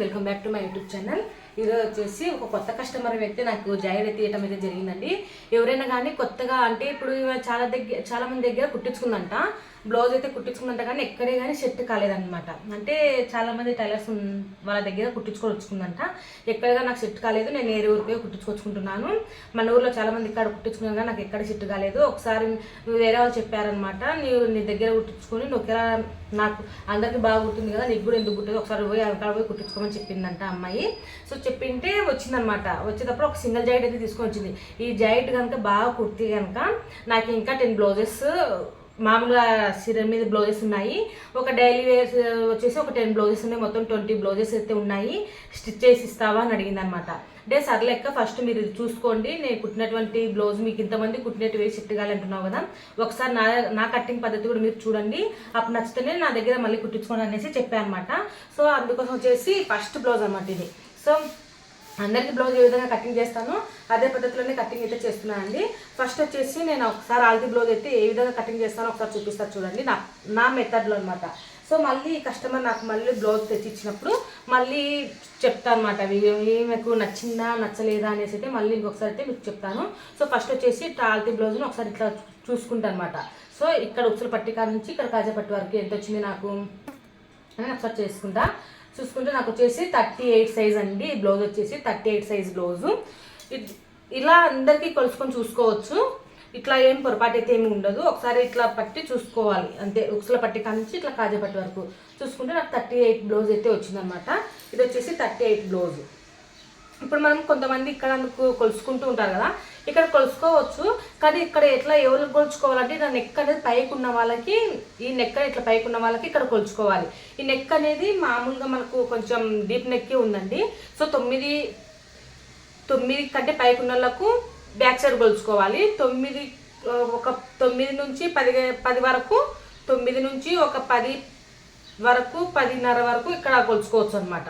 Welcome back to my YouTube channel. ఈరోజు వచ్చేసి ఒక కొత్త కస్టమర్ అయితే నాకు జాయిన్ తీయటం అయితే జరిగిందండి. ఎవరైనా కానీ కొత్తగా అంటే ఇప్పుడు చాలా దగ్గర చాలా మంది దగ్గర కుట్టించుకుందంట. బ్లౌజ్ అయితే కుట్టించుకుందంట కానీ ఎక్కడే కానీ సెట్ కాలేదన్నమాట. అంటే చాలా మంది టైలర్స్ వాళ్ళ దగ్గర కుట్టించుకొని వచ్చుకుందంట ఎక్కడగా నాకు సెట్ కాలేదు నేను వేరే ఊరికి కుట్టించుకొచ్చుకుంటున్నాను. మన ఊర్లో చాలా మంది ఇక్కడ కుట్టించుకున్నాను కానీ నాకు ఎక్కడ సెట్ కాలేదు. ఒకసారి వేరే వాళ్ళు చెప్పారనమాట నీవు నీ దగ్గర కుట్టించుకొని నువ్వు ఒకేలా నాకు అందరికీ బాగా గుర్తుంది కదా నీకు కూడా ఎందుకు గుర్తుంది ఒకసారి పోయి అక్కడ పోయి కుట్టించుకోమని చెప్పిందంట అమ్మాయి. సో చెప్పింటే వచ్చిందనమాట వచ్చేటప్పుడు ఒక సింగిల్ జాయిట్ అయితే తీసుకొని వచ్చింది. ఈ జాయిట్ కనుక బాగా కుర్తి కనుక నాకు ఇంకా టెన్ బ్లౌజెస్ మామూలుగా సిరం మీద బ్లౌజెస్ ఉన్నాయి. ఒక డైలీ వేర్స్ వచ్చేసి ఒక టెన్ బ్లౌజెస్ ఉన్నాయి. మొత్తం ట్వంటీ బ్లౌజెస్ అయితే ఉన్నాయి. స్టిచ్ చేసి ఇస్తావా అని అడిగింది అనమాట అంటే సర్లెక్క ఫస్ట్ మీరు చూసుకోండి. నేను కుట్టినటువంటి బ్లౌజ్ మీకు ఇంతమంది కుట్టినట్టు వేసి అంటున్నావు కదా. ఒకసారి నా నా కట్టింగ్ పద్ధతి కూడా మీరు చూడండి. అప్పుడు నచ్చితేనే నా దగ్గర మళ్ళీ కుట్టించుకోండి అనేసి చెప్పాను అనమాట సో అందుకోసం వచ్చేసి ఫస్ట్ బ్లౌజ్ అనమాట ఇది. సో అందరికి బ్లౌజ్ ఏ విధంగా కటింగ్ చేస్తాను అదే పద్ధతిలోనే కటింగ్ అయితే చేస్తున్నానండి ఫస్ట్ వచ్చేసి నేను ఒకసారి ఆల్తీ బ్లౌజ్ అయితే ఏ విధంగా కటింగ్ చేస్తానో ఒకసారి చూపిస్తాను చూడండి. నా నా మెథడ్లో అనమాట సో మళ్ళీ కస్టమర్ నాకు మళ్ళీ బ్లౌజ్ తెచ్చిచ్చినప్పుడు మళ్ళీ చెప్తాను అనమాట మీకు నచ్చిందా నచ్చలేదా అనేసి అయితే మళ్ళీ ఇంకొకసారి అయితే మీకు చెప్తాను. సో ఫస్ట్ వచ్చేసి టాల్తీ బ్లౌజ్ని ఒకసారి ఇట్లా చూసుకుంటాను అనమాట సో ఇక్కడ ఉక్సుల పట్టిక నుంచి ఇక్కడ కాజా పట్టి వరకు ఎంత వచ్చింది నాకు? అని ఒకసారి చేసుకుంటా. చూసుకుంటే నాకు వచ్చేసి థర్టీ ఎయిట్ సైజ్ అండి. బ్లౌజ్ వచ్చేసి థర్టీ ఎయిట్ సైజ్ బ్లౌజు. ఇలా అందరికీ కొలుసుకొని చూసుకోవచ్చు. ఇట్లా ఏం పొరపాటు అయితే ఏమి ఉండదు. ఒకసారి ఇట్లా పట్టి చూసుకోవాలి. అంతే ఉక్సుల పట్టి కాడ ఇట్లా కాజా పట్టి వరకు చూసుకుంటే నాకు థర్టీ ఎయిట్ బ్లౌజ్ అయితే వచ్చిందనమాట ఇది వచ్చేసి థర్టీ ఎయిట్ బ్లౌజ్. ఇప్పుడు మనం కొంతమంది ఇక్కడ అందుకు కొలుసుకుంటూ ఉంటారు కదా. ఇక్కడ కొలుసుకోవచ్చు. కానీ ఇక్కడ ఎట్లా ఎవరు కొలుచుకోవాలంటే నా నెక్ అనేది పైకి ఉన్న వాళ్ళకి ఈ నెక్ ఇట్లా పైకి ఉన్న వాళ్ళకి ఇక్కడ కొలుచుకోవాలి. ఈ నెక్ అనేది మామూలుగా మనకు కొంచెం డీప్ నెక్ ఉందండి. సో తొమ్మిది తొమ్మిది కంటే పైకి ఉన్న వాళ్ళకు బ్యాక్ సైడ్ కొలుచుకోవాలి. తొమ్మిది ఒక తొమ్మిది నుంచి పది పది వరకు తొమ్మిది నుంచి ఒక పది వరకు పదిన్నర వరకు ఇక్కడ కొలుచుకోవచ్చు అనమాట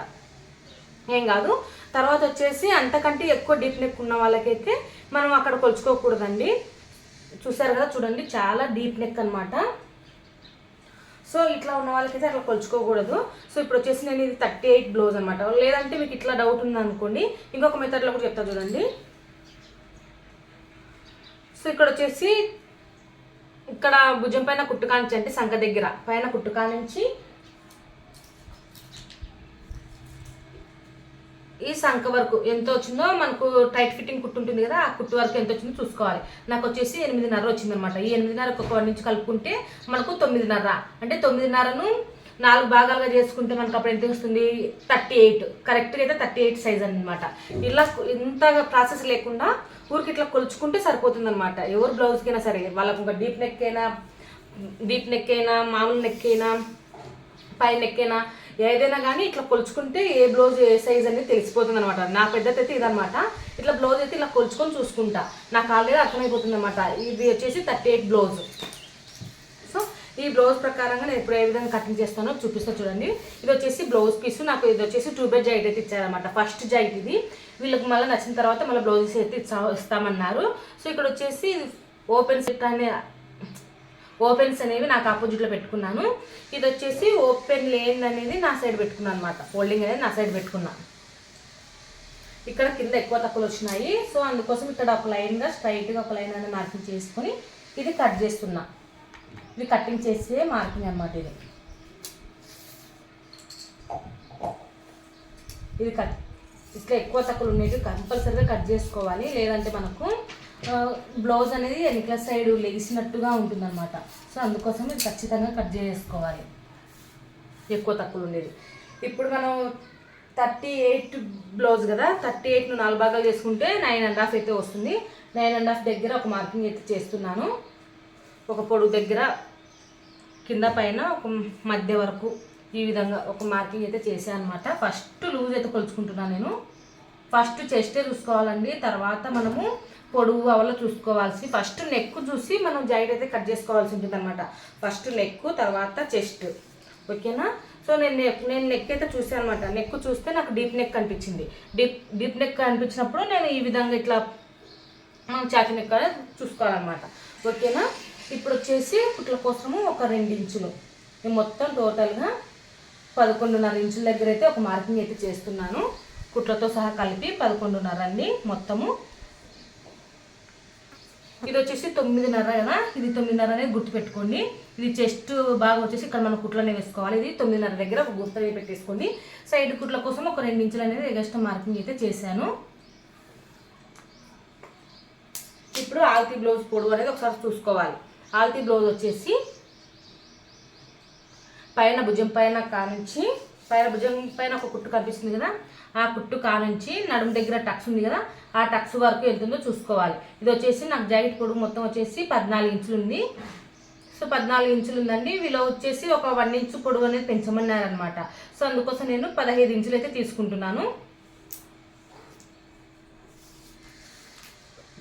ఏం కాదు. తర్వాత వచ్చేసి అంతకంటే ఎక్కువ డీప్ నెక్ ఉన్న వాళ్ళకైతే మనం అక్కడ కొలుచుకోకూడదండి. చూసారు కదా చూడండి చాలా డీప్ నెక్ అనమాట సో ఇట్లా ఉన్న వాళ్ళకైతే అట్లా కొలుచుకోకూడదు. సో ఇప్పుడు వచ్చేసి నేను ఇది థర్టీ ఎయిట్ బ్లౌజ్ అనమాట లేదంటే మీకు ఇట్లా డౌట్ ఉందనుకోండి ఇంకొక మెథడ్లో కూడా చెప్తా చూడండి. సో ఇక్కడ వచ్చేసి ఇక్కడ భుజం పైన కుట్టుకానించి అంటే సంఖ దగ్గర. పైన కుట్టుకా ఈ సంఖ వరకు ఎంత వచ్చిందో మనకు టైట్ ఫిట్టింగ్ కుట్టు ఉంటుంది కదా ఆ కుట్టు వరకు ఎంత వచ్చిందో చూసుకోవాలి. నాకు వచ్చేసి ఎనిమిదిన్నర వచ్చిందనమాట ఈ ఎనిమిదిన్నర ఒక నుంచి కలుపుకుంటే మనకు తొమ్మిదిన్నర. అంటే తొమ్మిదిన్నరను నాలుగు భాగాలుగా చేసుకుంటే మనకు అప్పుడు ఎంత వస్తుంది? థర్టీ ఎయిట్ కరెక్ట్గా అయితే థర్టీ ఎయిట్ సైజ్ అనమాట ఇలా ఇంత ప్రాసెస్ లేకుండా ఊరికి ఇట్లా కొలుచుకుంటే సరిపోతుంది అనమాట ఎవరు బ్లౌజ్కైనా సరే వాళ్ళకు ఒక డీప్ నెక్ అయినా డీప్ నెక్ అయినా మామూలు నెక్ అయినా పైన ఎక్కేనా ఏదైనా కానీ ఇట్లా కొలుచుకుంటే ఏ బ్లౌజ్ ఏ సైజ్ అనేది తెలిసిపోతుంది అనమాట నా పెద్దది అయితే ఇదనమాట ఇట్లా బ్లౌజ్ అయితే ఇలా కొలుచుకొని చూసుకుంటా. నాకు ఆల్రెడీ అర్థమైపోతుంది అనమాట ఇది వచ్చేసి థర్టీ ఎయిట్ బ్లౌజ్. సో ఈ బ్లౌజ్ ప్రకారంగా నేను ఇప్పుడు ఏ విధంగా కటింగ్ చేస్తానో చూపిస్తాను చూడండి. ఇది వచ్చేసి బ్లౌజ్ పీస్. నాకు ఇది వచ్చేసి టూ బెడ్ జైట్ అయితే ఇచ్చారనమాట ఫస్ట్ జైట్ ఇది. వీళ్ళకి మళ్ళీ నచ్చిన తర్వాత మళ్ళీ బ్లౌజెస్ అయితే ఇస్తామన్నారు. సో ఇక్కడ వచ్చేసి ఓపెన్ సెట్ అనే ఓపెన్స్ అనేవి నాకు ఆపోజిట్లో పెట్టుకున్నాను. ఇది వచ్చేసి ఓపెన్ లేన్ అనేది నా సైడ్ పెట్టుకున్నాను అనమాట ఫోల్డింగ్ అనేది నా సైడ్ పెట్టుకున్నాను ఇక్కడ కింద ఎక్కువ తక్కువలు వచ్చినాయి. సో అందుకోసం ఇక్కడ ఒక లైన్గా స్ట్రైట్గా ఒక లైన్ అనేది మార్కింగ్ చేసుకొని ఇది కట్ చేస్తున్నా. ఇది కటింగ్ చేసే మార్కింగ్ అనమాట ఇది. ఇది కట్. ఇట్లా ఎక్కువ తక్కువలు ఉండేవి కంపల్సరీగా కట్ చేసుకోవాలి. లేదంటే మనకు బ్లౌజ్ అనేది వెనుక సైడ్ లెగిసినట్టుగా ఉంటుందన్నమాట. సో అందుకోసం ఇది ఖచ్చితంగా కట్ చేసుకోవాలి. ఎక్కువ తక్కువ ఉండేది. ఇప్పుడు మనం థర్టీ ఎయిట్ బ్లౌజ్ కదా థర్టీ ఎయిట్ను నాలుగు భాగాలు చేసుకుంటే నైన్ అండ్ హాఫ్ అయితే వస్తుంది. నైన్ అండ్ హాఫ్ దగ్గర ఒక మార్కింగ్ అయితే చేస్తున్నాను. ఒక పొడుగు దగ్గర కింద పైన ఒక మధ్య వరకు ఈ విధంగా ఒక మార్కింగ్ అయితే చేశాను అనమాట ఫస్ట్ లూజ్ అయితే కొలుచుకుంటున్నాను నేను. ఫస్ట్ చెస్టే చూసుకోవాలండి. తర్వాత మనము పొడుగు అవలా చూసుకోవాల్సి ఫస్ట్ నెక్ చూసి మనం జాయింట్ అయితే కట్ చేసుకోవాల్సి ఉంటుంది అనమాట ఫస్ట్ నెక్ తర్వాత చెస్ట్ ఓకేనా? సో నేను నెక్ నేను నెక్ అయితే చూసాను అనమాట నెక్ చూస్తే నాకు డీప్ నెక్ కనిపించింది. డీప్ డీప్ నెక్ కనిపించినప్పుడు నేను ఈ విధంగా ఇట్లా మనం చాకి నెక్ చూసుకోవాలన్నమాట. ఓకేనా? ఇప్పుడు వచ్చేసి కుట్ల కోసము ఒక రెండు ఇంచులు. నేను మొత్తం టోటల్గా పదకొండున్నర ఇంచుల దగ్గర అయితే ఒక మార్కింగ్ అయితే చేస్తున్నాను. కుట్లతో సహా కలిపి పదకొండున్నర అండి మొత్తము. ఇది వచ్చేసి తొమ్మిదిన్నర కదా ఇది తొమ్మిదిన్నర అనేది గుర్తుపెట్టుకోండి. ఇది చెస్ట్ బాగా వచ్చేసి ఇక్కడ మనం కుట్లనే వేసుకోవాలి. ఇది తొమ్మిదిన్నర దగ్గర ఒక గుర్తు పెట్టేసుకోండి. సైడ్ కుట్ల కోసం ఒక రెండు ఇంచులు అనేది ఎగస్ట్ మార్కింగ్ అయితే చేశాను. ఇప్పుడు ఆల్తీ బ్లౌజ్ పొడవు అనేది ఒకసారి చూసుకోవాలి. ఆల్తీ బ్లౌజ్ వచ్చేసి పైన భుజం పైన కానించి పైన భుజం పైన ఒక కుట్టు కనిపిస్తుంది కదా ఆ కుట్టు కానుంచి నడుము దగ్గర టక్స్ ఉంది కదా ఆ టక్స్ వరకు ఎంతుందో చూసుకోవాలి. ఇది వచ్చేసి నాకు జాకెట్ పొడుగు మొత్తం వచ్చేసి పద్నాలుగు ఇంచులు ఉంది. సో పద్నాలుగు ఇంచులు ఉందండి. వీళ్ళు వచ్చేసి ఒక వన్ ఇంచు పొడుగు అనేది పెంచమన్నారనమాట సో అందుకోసం నేను పదహైదు ఇంచులు అయితే తీసుకుంటున్నాను.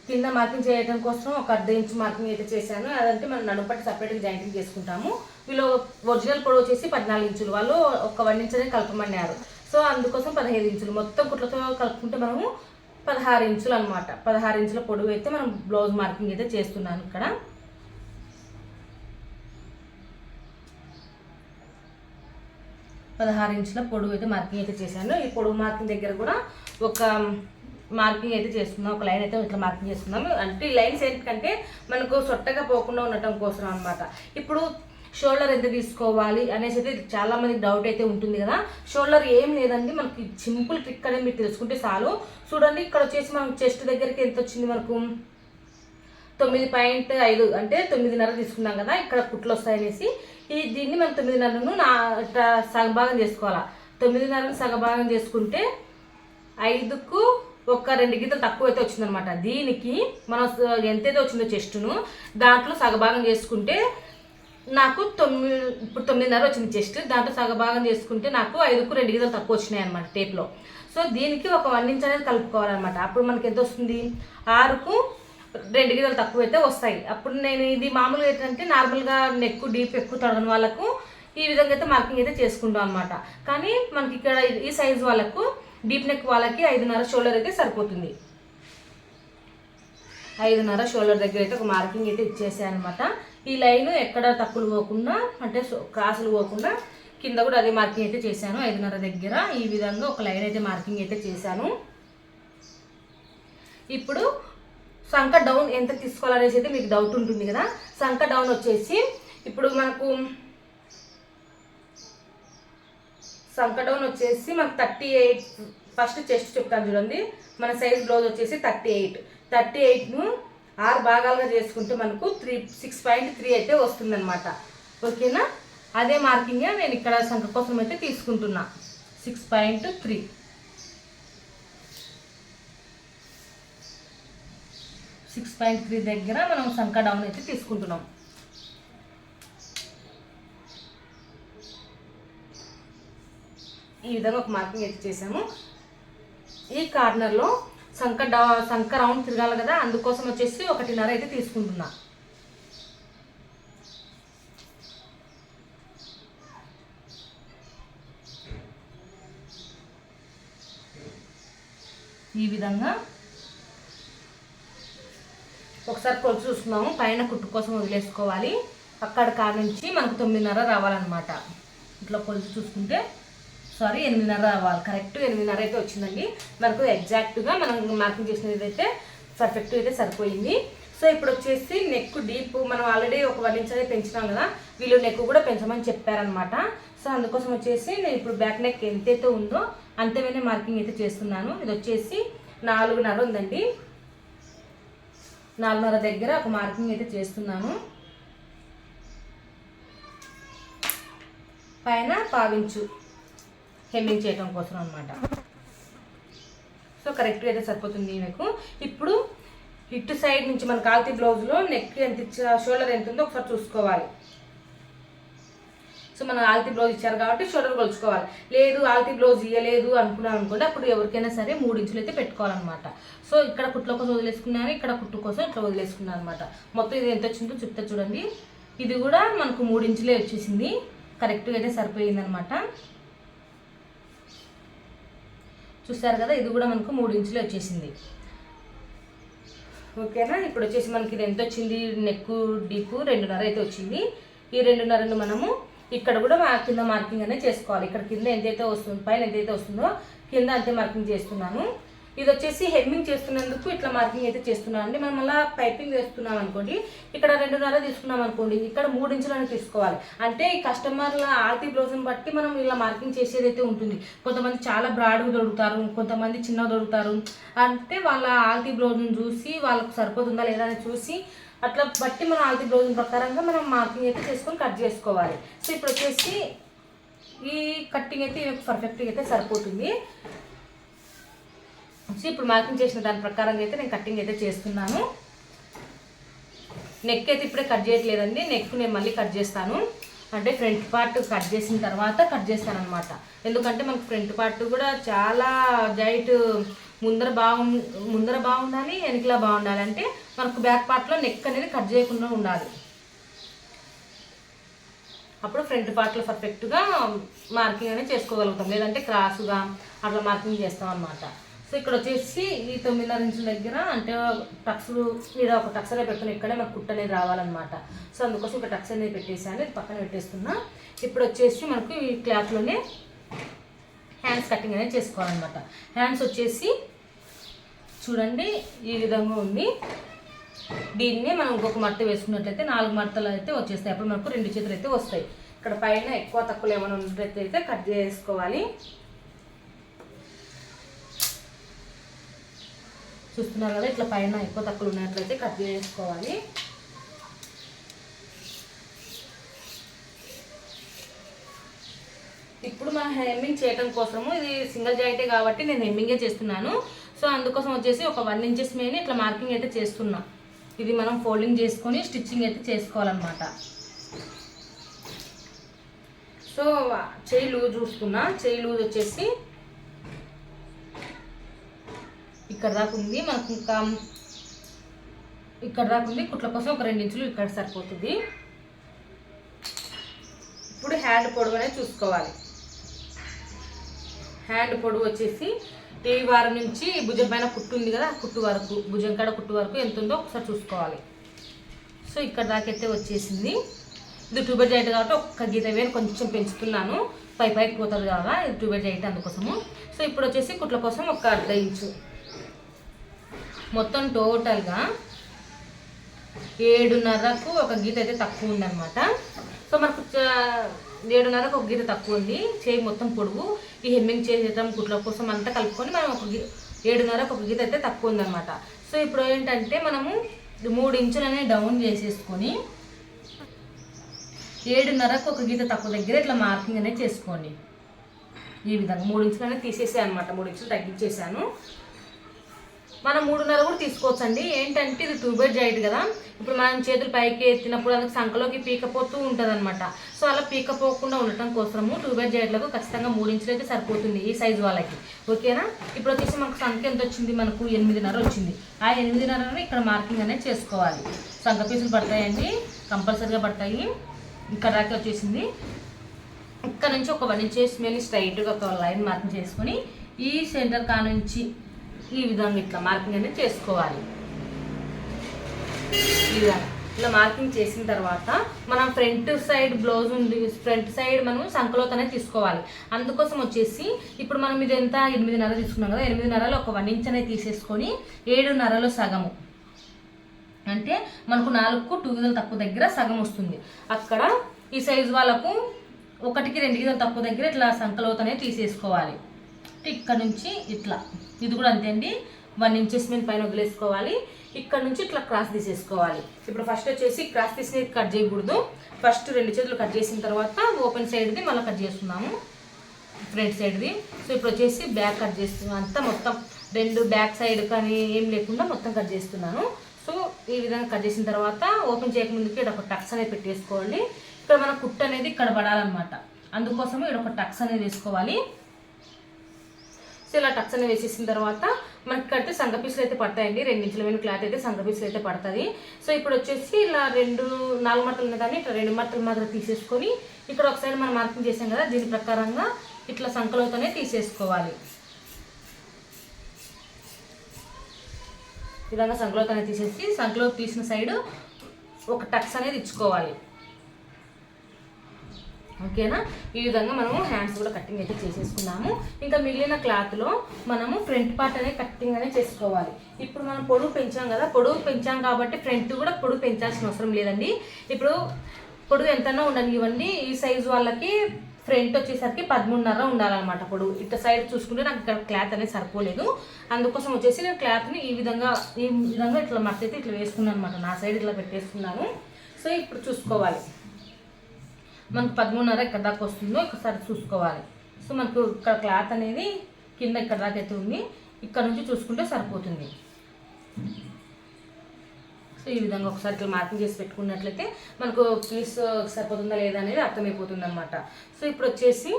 కింద మార్కింగ్ చేయడం కోసం ఒక అర్ధ ఇంచు మార్కింగ్ అయితే చేశాను. అదంటే మనం నడుపట్టి సపరేట్గా జాయింటింగ్ చేసుకుంటాము. వీళ్ళు ఒరిజినల్ పొడవు వచ్చేసి పద్నాలుగు ఇంచులు. వాళ్ళు ఒక వన్ ఇంచ్ అనేది కలపమన్నారు. సో అందుకోసం పదహైదు ఇంచులు. మొత్తం కుట్లతో కలుపుకుంటే మనము పదహారు ఇంచులు అనమాట పదహారు ఇంచుల పొడవు అయితే మనం బ్లౌజ్ మార్కింగ్ అయితే చేస్తున్నాను ఇక్కడ. పదహారు ఇంచుల పొడవు అయితే మార్కింగ్ అయితే చేశాను. ఈ పొడవు మార్కింగ్ దగ్గర కూడా ఒక మార్కింగ్ అయితే చేస్తున్నాం. ఒక లైన్ అయితే ఇట్లా మార్కింగ్ చేస్తున్నాము అంటే ఈ లైన్స్ ఏంటంటే మనకు సొట్టగా పోకుండా ఉండటం కోసం అనమాట ఇప్పుడు షోల్డర్ ఎంత తీసుకోవాలి అనేసి అయితే చాలా మందికి డౌట్ అయితే ఉంటుంది కదా. షోల్డర్ ఏం లేదండి. మనకి సింపుల్ ట్రిక్ అనేది మీరు తెలుసుకుంటే చాలు. చూడండి ఇక్కడ వచ్చేసి మనం చెస్ట్ దగ్గరికి ఎంత వచ్చింది మనకు? తొమ్మిది పాయింట్ ఐదు అంటే తొమ్మిదిన్నర తీసుకున్నాం కదా. ఇక్కడ కుట్లు వస్తాయనేసి ఈ దీన్ని మనం తొమ్మిదిన్నరను నా ఇట్లా సగభాగం చేసుకోవాలా? తొమ్మిదిన్నరను సగభాగం చేసుకుంటే ఐదుకు ఒక రెండు గీతలు తక్కువ అయితే వచ్చిందనమాట. దీనికి మనం ఎంతైతే వచ్చిందో చెస్ట్ను దాంట్లో సగభాగం చేసుకుంటే నాకు తొమ్మిది ఇప్పుడు తొమ్మిదిన్నర వచ్చింది చెస్ట్ దాంట్లో సగభాగం చేసుకుంటే నాకు ఐదుకు రెండు గీతలు తక్కువ వచ్చినాయి అనమాట టేప్లో. సో దీనికి ఒక వన్ ఇంచ్ అనేది కలుపుకోవాలన్నమాట. అప్పుడు మనకి ఎంత వస్తుంది? ఆరుకు రెండు గీతలు తక్కువ అయితే వస్తాయి. అప్పుడు నేను ఇది మామూలుగా ఏంటంటే నార్మల్గా నెక్ డీప్ ఎక్కువ తొడగని వాళ్ళకు ఈ విధంగా అయితే మార్కింగ్ అయితే చేసుకుంటాం అనమాట కానీ మనకి ఇక్కడ ఈ సైజ్ వాళ్ళకు డీప్ నెక్ వాళ్ళకి ఐదున్నర షోల్డర్ అయితే సరిపోతుంది. ఐదున్నర షోల్డర్ దగ్గర అయితే ఒక మార్కింగ్ అయితే ఇచ్చేసాయి అనమాట ఈ లైన్ ఎక్కడ తప్పులు పోకుండా అంటే క్రాసులు పోకుండా కింద కూడా అదే మార్కింగ్ అయితే చేశాను. ఐదున్నర దగ్గర ఈ విధంగా ఒక లైన్ అయితే మార్కింగ్ అయితే చేశాను. ఇప్పుడు సంక డౌన్ ఎంత తీసుకోవాలనేసి అయితే మీకు డౌట్ ఉంటుంది కదా? సంక డౌన్ వచ్చేసి ఇప్పుడు మనకు సంక డౌన్ వచ్చేసి మనకు థర్టీ ఎయిట్ ఫస్ట్ చెస్ట్ చెప్తాను చూడండి. మన సైజ్ బ్లౌజ్ వచ్చేసి థర్టీ ఎయిట్. థర్టీ ఎయిట్ను ఆరు భాగాలుగా చేసుకుంటే మనకు త్రీ సిక్స్ పాయింట్ త్రీ అయితే వస్తుందన్నమాట. ఓకేనా? అదే మార్కింగే నేను ఇక్కడ సంఖ కోసం అయితే తీసుకుంటున్నా. Six point three. Six point three దగ్గర మనం సంఖ డౌన్ అయితే తీసుకుంటున్నాం. ఈ విధంగా ఒక మార్కింగ్ అయితే చేసాము ఈ కార్నర్లో సంక డా సంక రౌండ్ తిరగాలి కదా అందుకోసం వచ్చేసి ఒకటిన్నర అయితే తీసుకుంటున్నా. ఈ విధంగా ఒకసారి కొలుచు చూసుకున్నాము. పైన కుట్టు కోసం వదిలేసుకోవాలి. అక్కడ కాడ నుంచి మనకు తొమ్మిదిన్నర రావాలన్నమాట. ఇట్లా కొలుచు చూసుకుంటే సారీ ఎనిమిదిన్నర రావాలి. కరెక్ట్ ఎనిమిదిన్నర అయితే వచ్చిందండి. మనకు ఎగ్జాక్ట్గా మనం మార్కింగ్ చేసినది అయితే పర్ఫెక్ట్ అయితే సరిపోయింది. సో ఇప్పుడు వచ్చేసి నెక్ డీప్ మనం ఆల్రెడీ ఒక వన్ ఇంచ్ అయితే పెంచినాం కదా వీళ్ళు నెక్ కూడా పెంచమని చెప్పారనమాట సో అందుకోసం వచ్చేసి నేను ఇప్పుడు బ్యాక్ నెక్ ఎంతైతే ఉందో అంతేమైనా మార్కింగ్ అయితే చేస్తున్నాను. ఇది వచ్చేసి నాలుగున్నర ఉందండి. నాలుగున్నర దగ్గర ఒక మార్కింగ్ అయితే చేస్తున్నాను. పైన పావించు. హెమ్మింగ్ చేయటం కోసం అనమాట సో కరెక్ట్గా అయితే సరిపోతుంది నాకు ఇప్పుడు ఇటు సైడ్ నుంచి మన కాల్తీ బ్లౌజ్లో నెక్ ఎంత ఇచ్చా షోల్డర్ ఎంత ఉందో ఒకసారి చూసుకోవాలి. సో మనం ఆల్తీ బ్లౌజ్ ఇచ్చారు కాబట్టి షోల్డర్ కొలుచుకోవాలి. లేదు ఆల్తీ బ్లౌజ్ ఇవ్వలేదు అనుకున్నాను అనుకుంటే అప్పుడు ఎవరికైనా సరే మూడు ఇంచులు అయితే పెట్టుకోవాలన్నమాట. సో ఇక్కడ కుట్ల కోసం వదిలేసుకున్నాను ఇక్కడ కుట్టు కోసం ఇట్లా వదిలేసుకున్నాను అనమాట మొత్తం ఇది ఎంత వచ్చిందో చెప్తా చూడండి. ఇది కూడా మనకు మూడు ఇంచులే వచ్చేసింది. కరెక్ట్గా అయితే సరిపోయిందనమాట చూసారు కదా ఇది కూడా మనకు మూడు ఇంచులు వచ్చేసింది. ఓకేనా? ఇప్పుడు వచ్చేసి మనకి ఇది ఎంత వచ్చింది? నెక్ డీప్ రెండున్నర అయితే వచ్చింది. ఈ రెండున్నరను మనము ఇక్కడ కూడా కింద మార్కింగ్ అనేది చేసుకోవాలి. ఇక్కడ కింద ఎంతైతే వస్తుందో పైన ఎంతైతే వస్తుందో కింద అంతే మార్కింగ్ చేస్తున్నాను. ఇది వచ్చేసి హెమ్మింగ్ చేస్తున్నందుకు ఇట్లా మార్కింగ్ అయితే చేస్తున్నాను అండి మనం అలా పైపింగ్ వేస్తున్నాం అనుకోండి ఇక్కడ రెండున్నర తీసుకున్నాం అనుకోండి ఇక్కడ మూడు ఇంచులను తీసుకోవాలి. అంటే ఈ కస్టమర్ల ఆర్తి బ్లౌజ్ని బట్టి మనం ఇలా మార్కింగ్ చేసేది అయితే ఉంటుంది. కొంతమంది చాలా బ్రాడ్గా దొరుకుతారు కొంతమంది చిన్నగా దొరుకుతారు. అంటే వాళ్ళ ఆల్తీ బ్లౌజ్ని చూసి వాళ్ళకు సరిపోతుందా లేదా అని చూసి అట్లా బట్టి మనం ఆల్తీ బ్లౌజ్ ప్రకారంగా మనం మార్కింగ్ అయితే చేసుకొని కట్ చేసుకోవాలి. సో ఇప్పుడు వచ్చేసి ఈ కట్టింగ్ అయితే పర్ఫెక్ట్గా అయితే సరిపోతుంది. సో ఇప్పుడు మార్కింగ్ చేసిన దాని ప్రకారంగా అయితే నేను కటింగ్ అయితే చేస్తున్నాను. నెక్ అయితే ఇప్పుడే కట్ చేయట్లేదండి. నెక్ నేను మళ్ళీ కట్ చేస్తాను. అంటే ఫ్రంట్ పార్ట్ కట్ చేసిన తర్వాత కట్ చేస్తాను అనమాట ఎందుకంటే మనకు ఫ్రంట్ పార్ట్ కూడా చాలా జైట్ ముందర బాగు ముందర బాగుండాలి వెనకలా బాగుండాలి. అంటే మనకు బ్యాక్ పార్ట్లో నెక్ అనేది కట్ చేయకుండా ఉండాలి. అప్పుడు ఫ్రంట్ పార్ట్లో పర్ఫెక్ట్గా మార్కింగ్ అనేది చేసుకోగలుగుతాం. లేదంటే క్రాస్గా అట్లా మార్కింగ్ చేస్తాం అనమాట సో ఇక్కడ వచ్చేసి ఈ తొమ్మిదిన్నర ఇంచుల దగ్గర అంటే టక్స్లు మీద ఒక టక్స్ అనేది పెట్టుకుని ఇక్కడే మనకు కుట్ట అనేది రావాలన్నమాట. సో అందుకోసం ఒక టక్స్ అనేది పెట్టేసాను ఇది పక్కన పెట్టేస్తున్నా. ఇప్పుడు వచ్చేసి మనకు ఈ క్లాత్లోనే హ్యాండ్స్ కటింగ్ అనేది చేసుకోవాలన్నమాట. హ్యాండ్స్ వచ్చేసి చూడండి ఈ విధంగా ఉంది. దీన్ని మనం ఇంకొక మడత వేసుకున్నట్లయితే నాలుగు మడతలు అయితే వచ్చేస్తాయి. అప్పుడు మనకు రెండు చేతులు అయితే వస్తాయి. ఇక్కడ పైన ఎక్కువ తక్కువ ఏమైనా ఉన్నట్లయితే కట్ చేసుకోవాలి. చూస్తున్నారు కదా ఇట్లా పైన ఎక్కువ తక్కువ ఉన్నట్లయితే కట్ చేసుకోవాలి. ఇప్పుడు మనం హెమ్మింగ్ చేయడం కోసము ఇది సింగిల్ జాయింటే కాబట్టి నేను హెమ్మింగే చేస్తున్నాను. సో అందుకోసం వచ్చేసి ఒక వన్ ఇంచెస్ మీద ఇట్లా మార్కింగ్ అయితే చేస్తున్నా. ఇది మనం ఫోల్డింగ్ చేసుకొని స్టిచ్చింగ్ అయితే చేసుకోవాలన్నమాట. సో చేయి లూజ్ చూసుకున్నా. చేయి లూజ్ వచ్చేసి ఇక్కడ దాకా ఉంది. మనకు ఇంకా ఇక్కడ దాకా ఉంది. కుట్ల కోసం ఒక రెండు ఇంచులు ఇక్కడ సరిపోతుంది. ఇప్పుడు హ్యాండ్ పొడవు అనేది చూసుకోవాలి. హ్యాండ్ పొడవు వచ్చేసి ఈ వారం నుంచి భుజం పైన కుట్టు ఉంది కదా కుట్టు వరకు భుజం కాడ కుట్టు వరకు ఎంత ఉందో ఒకసారి చూసుకోవాలి. సో ఇక్కడ దాకైతే వచ్చేసింది. ఇది టూ బై జాయింట్ కాబట్టి ఒక్క గీత వేరు కొంచెం పెంచుతున్నాను. పై పైకి పోతుంది కదా ఇది టూ బై జాయింట్ అందుకోసము. సో ఇప్పుడు వచ్చేసి కుట్ల కోసం ఒక అర్ధ ఇంచు. మొత్తం టోటల్గా ఏడున్నరకు ఒక గీత అయితే తక్కువ ఉందన్నమాట. సో మనకు ఏడున్నరకు ఒక గీత తక్కువ ఉంది. చేయి మొత్తం పొడుగు. ఈ హెమ్మింగ్ చేసేటం కుట్ల కోసం అంతా కలుపుకొని మనం ఒక ఏడున్నరకు ఒక గీత అయితే తక్కువ ఉందన్నమాట. సో ఇప్పుడు ఏంటంటే మనము మూడు ఇంచులనే డౌన్ చేసేసుకొని ఏడున్నరకు ఒక గీత తక్కువ దగ్గర ఇట్లా మార్కింగ్ అనేది చేసుకోండి. ఈ విధంగా మూడు ఇంచులనే తీసేసాయి తీసేసాను అనమాట మూడు ఇంచులు తగ్గించేసాను మనం మూడున్నర కూడా తీసుకోవచ్చండి. ఏంటంటే ఇది టూ బెడ్ జాయింట్ కదా. ఇప్పుడు మనం చేతులు పైకి ఎత్తినప్పుడు అది సంఖలోకి పీకపోతూ ఉంటుంది అనమాట సో అలా పీకపోకుండా ఉండటం కోసము టూ బెడ్ జాయింట్లకు ఖచ్చితంగా మూడించులు అయితే సరిపోతుంది ఈ సైజు వాళ్ళకి. ఓకేనా ఇప్పుడు వచ్చేసి మనకు సంఖ్య ఎంత వచ్చింది? మనకు ఎనిమిదిన్నర వచ్చింది. ఆ ఎనిమిదిన్నరని ఇక్కడ మార్కింగ్ అనేది చేసుకోవాలి. సంఖ పీసులు పడతాయండి. కంపల్సరీగా పడతాయి. ఇక్కడ దాకా వచ్చేసింది. ఇక్కడ నుంచి ఒక వన్ ఇంచెస్ మీద స్ట్రైట్గా ఒక లైన్ మార్కింగ్ చేసుకొని ఈ సెంటర్ కా నుంచి ఈ విధంగా ఇట్లా మార్కింగ్ అనేది చేసుకోవాలి. ఈ విధంగా. ఇలా మార్కింగ్ చేసిన తర్వాత మనం ఫ్రంట్ సైడ్ బ్లౌజ్ ఉంది ఫ్రంట్ సైడ్ మనం సంకలోతనే తీసుకోవాలి. అందుకోసం వచ్చేసి ఇప్పుడు మనం ఇది ఎంత? ఎనిమిదిన్నర తీసుకున్నాం కదా ఎనిమిదిన్నరలో ఒక వన్ ఇంచ్ అనేది తీసేసుకొని ఏడున్నరలో సగము. అంటే మనకు నాలుగు టూ గిజలు తక్కువ దగ్గర సగం వస్తుంది. అక్కడ ఈ సైజు వాళ్ళకు ఒకటికి రెండు గిజలు తక్కువ దగ్గర ఇట్లా సంకలోతనే తీసేసుకోవాలి. ఇక్కడ నుంచి ఇట్లా. ఇది కూడా అంతే అండి. వన్ ఇంచెస్ మీద పైన వదిలేసుకోవాలి. ఇక్కడ నుంచి ఇట్లా క్రాస్ తీసేసుకోవాలి. ఇప్పుడు ఫస్ట్ వచ్చేసి క్రాస్ తీసినది కట్ చేయకూడదు. ఫస్ట్ రెండు చేతులు కట్ చేసిన తర్వాత ఓపెన్ సైడ్ది మళ్ళీ కట్ చేస్తున్నాము. ఫ్రంట్ సైడ్ది సో ఇప్పుడు వచ్చేసి బ్యాక్ కట్ చేస్తున్నాను. అంతా మొత్తం రెండు బ్యాక్ సైడ్ కానీ ఏం లేకుండా మొత్తం కట్ చేస్తున్నాను. సో ఈ విధంగా కట్ చేసిన తర్వాత ఓపెన్ చేయకముందుకి ఇక్కడ ఒక టక్స్ అనేది పెట్టేసుకోండి. ఇక్కడ మన కుట్ అనేది ఇక్కడ పడాలన్నమాట. అందుకోసము ఇక్కడ ఒక టక్స్ అనేది వేసుకోవాలి. సో ఇలా టక్స్ అని వేసేసిన తర్వాత మనకి కడితే సంఘ పీసులు అయితే పడతాయండి. రెండు ఇంచుల మీద క్లాత్ అయితే సంఘ పీసులు అయితే పడుతుంది. సో ఇప్పుడు వచ్చేసి ఇలా రెండు నాలుగు మట్టలు ఉన్నదాన్ని ఇట్లా రెండు మట్టలు మాత్రం తీసేసుకొని ఇక్కడ ఒక సైడ్ మనం మార్కింగ్ చేసాం కదా దీని ప్రకారంగా ఇట్లా సంకలోతోనే తీసేసుకోవాలి. ఈ విధంగా సంకలోత్ అనేది తీసేసి సంకలో తీసిన సైడ్ ఒక టక్స్ అనేది ఇచ్చుకోవాలి. ఓకేనా? ఈ విధంగా మనము హ్యాండ్స్ కూడా కటింగ్ అయితే చేసేసుకున్నాము. ఇంకా మిగిలిన క్లాత్లో మనము ఫ్రంట్ పార్ట్ అనేది కటింగ్ అనేది చేసుకోవాలి. ఇప్పుడు మనం పొడుగు పెంచాం కదా పొడుగు పెంచాం కాబట్టి ఫ్రంట్ కూడా పొడుగు పెంచాల్సిన అవసరం లేదండి. ఇప్పుడు పొడుగు ఎంతైనా ఉండనివ్వండి ఈ సైజు వాళ్ళకి ఫ్రంట్ వచ్చేసరికి పదమూడున్నర ఉండాలన్నమాట పొడుగు ఇట్ట సైడ్ చూసుకుంటే నాకు ఇక్కడ క్లాత్ అనేది సరిపోలేదు. అందుకోసం వచ్చేసి నేను క్లాత్ని ఈ విధంగా ఈ విధంగా ఇట్లా మట్టి ఇట్లా వేసుకున్నాను అనమాట నా సైడ్ ఇట్లా పెట్టేసుకున్నాను. సో ఇప్పుడు చూసుకోవాలి. మనకు పదమూడున్నర ఎక్కడ దాకా వస్తుందో ఒకసారి చూసుకోవాలి. సో మనకు ఇక్కడ క్లాత్ అనేది కింద ఇక్కడ దాకా అయితే ఉంది. ఇక్కడ నుంచి చూసుకుంటే సరిపోతుంది. సో ఈ విధంగా ఒకసారి ఇట్లా మార్కింగ్ చేసి పెట్టుకున్నట్లయితే మనకు పీస్ సరిపోతుందా లేదా అనేది అర్థమైపోతుంది అనమాట సో ఇప్పుడు వచ్చేసి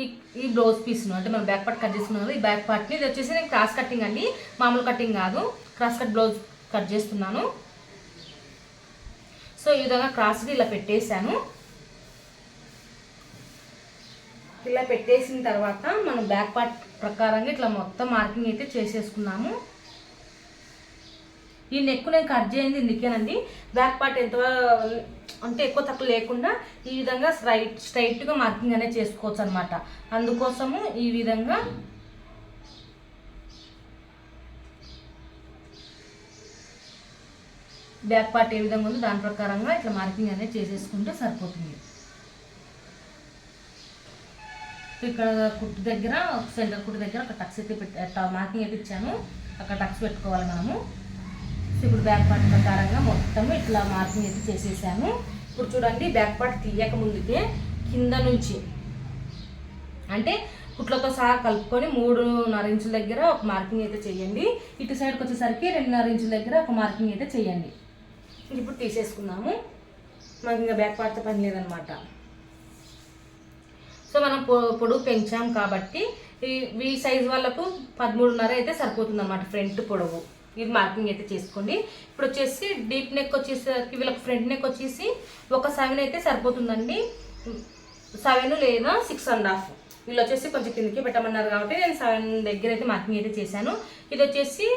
ఈ ఈ బ్లౌజ్ పీస్ను అంటే మనం బ్యాక్ పార్ట్ కట్ చేసుకున్నాం ఈ బ్యాక్ పార్ట్ని ఇది వచ్చేసి నేను క్రాస్ కటింగ్ అండి. మామూలు కటింగ్ కాదు. క్రాస్ కట్ బ్లౌజ్ కట్ చేస్తున్నాను. సో ఈ విధంగా క్రాస్గా ఇలా పెట్టేశాను. ఇలా పెట్టేసిన తర్వాత మనం బ్యాక్ పార్ట్ ప్రకారంగా ఇట్లా మొత్తం మార్కింగ్ అయితే చేసేసుకున్నాము. ఈ నెక్ నేను కట్ చేయండి ఇందుకేనండి. బ్యాక్ పార్ట్ ఎంత అంటే ఎక్కువ తక్కువ లేకుండా ఈ విధంగా స్ట్రైట్ స్ట్రైట్గా మార్కింగ్ అనేది చేసుకోవచ్చు అనమాట అందుకోసము ఈ విధంగా బ్యాక్ పార్ట్ ఏ విధంగా ఉందో దాని ప్రకారంగా ఇట్లా మార్కింగ్ అనేది చేసేసుకుంటే సరిపోతుంది. ఇక్కడ కుట్టు దగ్గర సెంటర్ కుట్టు దగ్గర ఒక టక్స్ అయితే పెట్టా మార్కింగ్ అయితే ఇచ్చాను అక్కడ టక్స్ పెట్టుకోవాలి మనము. ఇప్పుడు బ్యాక్ పార్ట్ ప్రకారంగా మొత్తం ఇట్లా మార్కింగ్ అయితే చేసేసాను ఇప్పుడు చూడండి బ్యాక్ పార్ట్ తీయక ముందుకే కింద నుంచి అంటే కుట్లతో సహా కలుపుకొని మూడున్నర ఇంచుల దగ్గర ఒక మార్కింగ్ అయితే చేయండి. ఇటు సైడ్కి వచ్చేసరికి రెండున్నర ఇంచుల దగ్గర ఒక మార్కింగ్ అయితే చేయండి. ఇప్పుడు తీసేసుకున్నాము. మనకి ఇంకా బ్యాక్ పార్ట్తో పని లేదనమాట మనం పొ- పొడుగు పెంచాం కాబట్టి ఈ ఈ సైజ్ వాళ్ళకు పదమూడున్నర అయితే సరిపోతుంది అనమాట ఫ్రంట్ పొడవు. ఇది మార్కింగ్ అయితే చేసుకోండి. ఇప్పుడు వచ్చేసి డీప్ నెక్ వచ్చేసరికి వీళ్ళకి ఫ్రంట్ నెక్ వచ్చేసి ఒక సెవెన్ అయితే సరిపోతుందండి. సెవెన్ లేదా సిక్స్ అండ్ హాఫ్. వీళ్ళు వచ్చేసి కొంచెం కిందకి పెట్టమన్నారు కాబట్టి నేను సెవెన్ దగ్గర అయితే మార్కింగ్ అయితే చేశాను. ఇది వచ్చేసి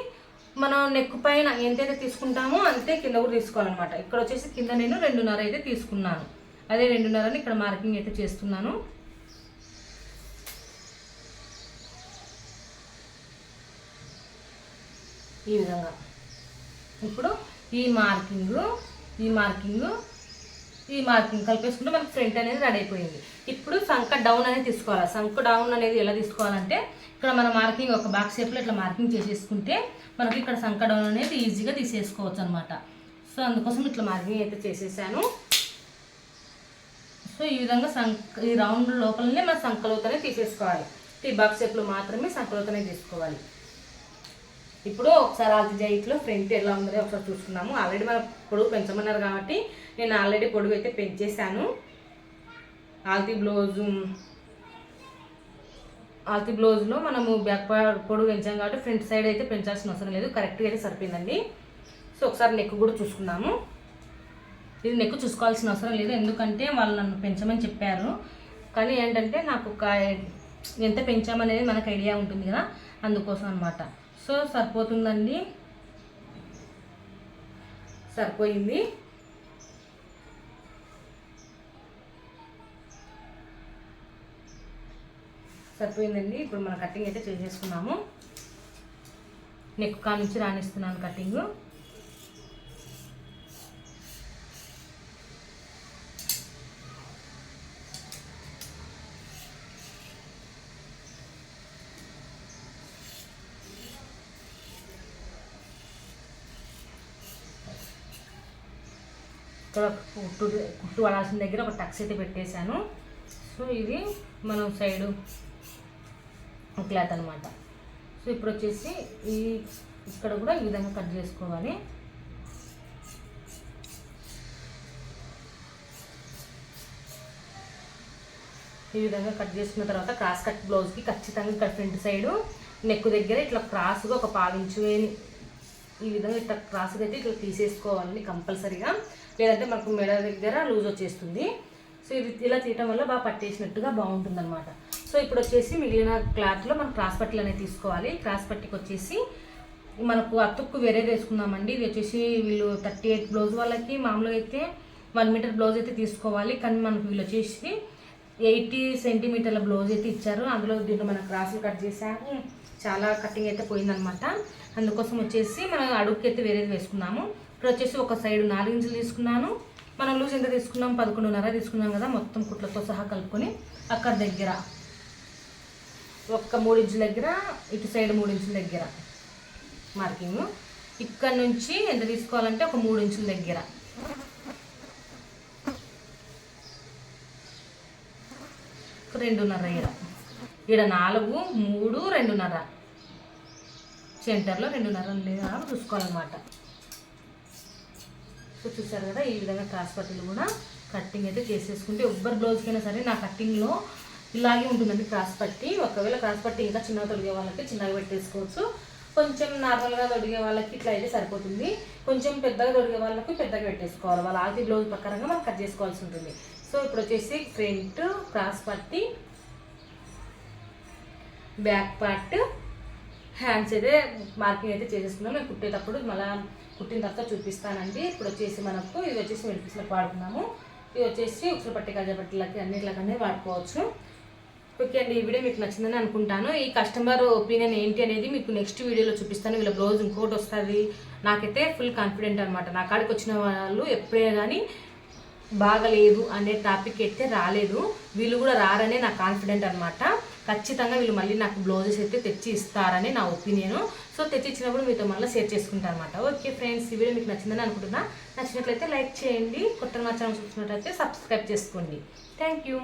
మనం నెక్ పైన ఎంతైతే తీసుకుంటామో అంతే కింద కూడా తీసుకోవాలన్నమాట. ఇక్కడ వచ్చేసి కింద నేను రెండున్నర అయితే తీసుకున్నాను. అదే రెండున్నరని ఇక్కడ మార్కింగ్ అయితే చేస్తున్నాను. ఈ విధంగా. ఇప్పుడు ఈ మార్కింగ్ ఈ మార్కింగ్ ఈ మార్కింగ్ కలిపేసుకుంటే మనకి ఫ్రంట్ అనేది రెడీ అయిపోయింది. ఇప్పుడు సంక డౌన్ అనేది తీసుకోవాలి. సంక డౌన్ అనేది ఎలా తీసుకోవాలంటే ఇక్కడ మన మార్కింగ్ ఒక బాక్స్ షేప్లో ఇట్లా మార్కింగ్ చేసేసుకుంటే మనకి ఇక్కడ సంక డౌన్ అనేది ఈజీగా తీసేసుకోవచ్చు అనమాట సో అందుకోసం ఇట్లా మార్కింగ్ అయితే చేసేసాను. సో ఈ విధంగా సంక ఈ రౌండ్ లోపలనే మన సంకలోతనే తీసేసుకోవాలి. టీ బాక్స్ షేప్లో మాత్రమే సంకలోతనే తీసుకోవాలి. ఇప్పుడు ఒకసారి ఆల్తి జైట్లో ఫ్రంట్ ఎలా ఉందో ఒకసారి చూసుకున్నాము ఆల్రెడీ మన పొడుగు పెంచమన్నారు కాబట్టి నేను ఆల్రెడీ పొడుగు అయితే పెంచేశాను. ఆల్తీ బ్లౌజు ఆల్తీ బ్లౌజ్లో మనము బ్యాక్ పొడుగు పెంచాం కాబట్టి ఫ్రంట్ సైడ్ అయితే పెంచాల్సిన అవసరం లేదు. కరెక్ట్గా అయితే సరిపోయిందండి. సో ఒకసారి నెక్ కూడా చూసుకున్నాము ఇది నెక్ చూసుకోవాల్సిన అవసరం లేదు. ఎందుకంటే వాళ్ళు నన్ను పెంచమని చెప్పారు. కానీ ఏంటంటే నాకు ఒక ఎంత పెంచామనేది మనకు ఐడియా ఉంటుంది కదా. అందుకోసం అనమాట సో సరిపోతుందండి. సరిపోయింది. సరిపోయిందండి. ఇప్పుడు మన కటింగ్ అయితే చేసేసుకున్నాము. నెక్ కా నుంచి రాణిస్తున్నాను కటింగ్. ఇక్కడ కుట్టు కుట్టు పడాల్సిన దగ్గర ఒక టక్స్ అయితే పెట్టేశాను. సో ఇది మనం సైడు క్లాత్ అనమాట సో ఇప్పుడు వచ్చేసి ఈ ఇక్కడ కూడా ఈ విధంగా కట్ చేసుకోవాలి. ఈ విధంగా కట్ చేసుకున్న తర్వాత క్రాస్ కట్ బ్లౌజ్కి ఖచ్చితంగా ఇక్కడ ఫ్రంట్ సైడు నెక్ దగ్గర ఇట్లా క్రాస్గా ఒక పావించు వేని ఈ విధంగా ఇట్లా క్రాస్గా అయితే ఇట్లా తీసేసుకోవాలండి కంపల్సరీగా లేదంటే మనకు మెడ దగ్గర లూజ్ వచ్చేస్తుంది. సో ఇది ఇలా తీయటం వల్ల బాగా పట్టేసినట్టుగా బాగుంటుంది అనమాట సో ఇప్పుడు వచ్చేసి మిగిలిన క్లాత్లో మనం క్రాస్ పట్టీలు అనేది తీసుకోవాలి. క్రాస్ పట్టీకి వచ్చేసి మనకు అతుక్కు వేరే వేసుకుందామండి. ఇది వచ్చేసి వీళ్ళు థర్టీ ఎయిట్ బ్లౌజ్ వాళ్ళకి మామూలుగా అయితే వన్ మీటర్ బ్లౌజ్ అయితే తీసుకోవాలి. కానీ మనకు వీళ్ళు వచ్చేసి ఎయిటీ సెంటీమీటర్ల బ్లౌజ్ అయితే ఇచ్చారు. అందులో దీంట్లో మనం క్రాసులు కట్ చేసాము చాలా కటింగ్ అయితే పోయిందనమాట అందుకోసం వచ్చేసి మనం అడుగుకి అయితే వేరేది వేసుకున్నాము. ఇప్పుడు వచ్చేసి ఒక సైడ్ నాలుగు ఇంచులు తీసుకున్నాను. మనం లూజ్ ఎంత తీసుకున్నాం? పదకొండున్నర తీసుకున్నాం కదా మొత్తం కుట్లతో సహా కలుపుకొని అక్కడ దగ్గర ఒక్క మూడు ఇంచుల దగ్గర ఇటు సైడ్ మూడు ఇంచుల దగ్గర మార్కింగ్ ఇక్కడ నుంచి ఎంత తీసుకోవాలంటే ఒక మూడు ఇంచుల దగ్గర. రెండున్నర ఈడ. ఈడ నాలుగు మూడు రెండున్నర. సెంటర్లో రెండున్నర లేదా చూసుకోవాలన్నమాట. చూసారు కదా ఈ విధంగా క్రాస్ పట్టీలు కూడా కట్టింగ్ అయితే చేసేసుకుంటే ఎవ్వరి బ్లౌజ్కైనా సరే నా కట్టింగ్లో ఇలాగే ఉంటుందండి క్రాస్ పట్టి. ఒకవేళ క్రాస్ పట్టి ఇంకా చిన్నగా తొడిగే వాళ్ళకి చిన్నగా పెట్టేసుకోవచ్చు. కొంచెం నార్మల్గా తొడిగే వాళ్ళకి ఇట్లా అయితే సరిపోతుంది. కొంచెం పెద్దగా తొడిగే వాళ్ళకి పెద్దగా పెట్టేసుకోవాలి. వాళ్ళ ఆది బ్లౌజ్ ప్రకారంగా మనం కట్ చేసుకోవాల్సి ఉంటుంది. సో ఇప్పుడు వచ్చేసి ఫ్రంట్ క్రాస్ పట్టి బ్యాక్ పార్ట్ హ్యాండ్స్ అయితే మార్కింగ్ అయితే చేసేసుకున్నాం మేము కుట్టేటప్పుడు మళ్ళీ కుట్టిన తర్వాత చూపిస్తానండి. ఇప్పుడు వచ్చేసి మనకు ఇది వచ్చేసి మెడిపిస్లకు వాడుకున్నాము ఇది వచ్చేసి ఉక్సులు పట్టి గజ పట్టిలకి అన్నిట్లకనే వాడుకోవచ్చు. ఓకే అండి ఈ వీడియో మీకు నచ్చిందని అనుకుంటాను. ఈ కస్టమర్ ఒపీనియన్ ఏంటి అనేది మీకు నెక్స్ట్ వీడియోలో చూపిస్తాను. వీళ్ళ బ్లౌజ్ ఇంకోటి వస్తుంది. నాకైతే ఫుల్ కాన్ఫిడెంట్ అనమాట నా కాడికి వచ్చిన వాళ్ళు ఎప్పుడే కానీ బాగలేదు అనే టాపిక్ అయితే రాలేదు. వీళ్ళు కూడా రారనే నా కాన్ఫిడెంట్ అనమాట ఖచ్చితంగా వీళ్ళు మళ్ళీ నాకు బ్లౌజెస్ అయితే తెచ్చి ఇస్తారని నా ఒపీనియన్. సో తెచ్చి ఇచ్చినప్పుడు మీతో మళ్ళీ షేర్ చేసుకుంటాను అనమాట ఓకే ఫ్రెండ్స్ ఈ వీడియో మీకు నచ్చిందని అనుకుంటున్నా. నచ్చినట్లయితే లైక్ చేయండి. కొత్త మా ఛానల్ చూసినట్లయితే సబ్స్క్రైబ్ చేసుకోండి. Thank you.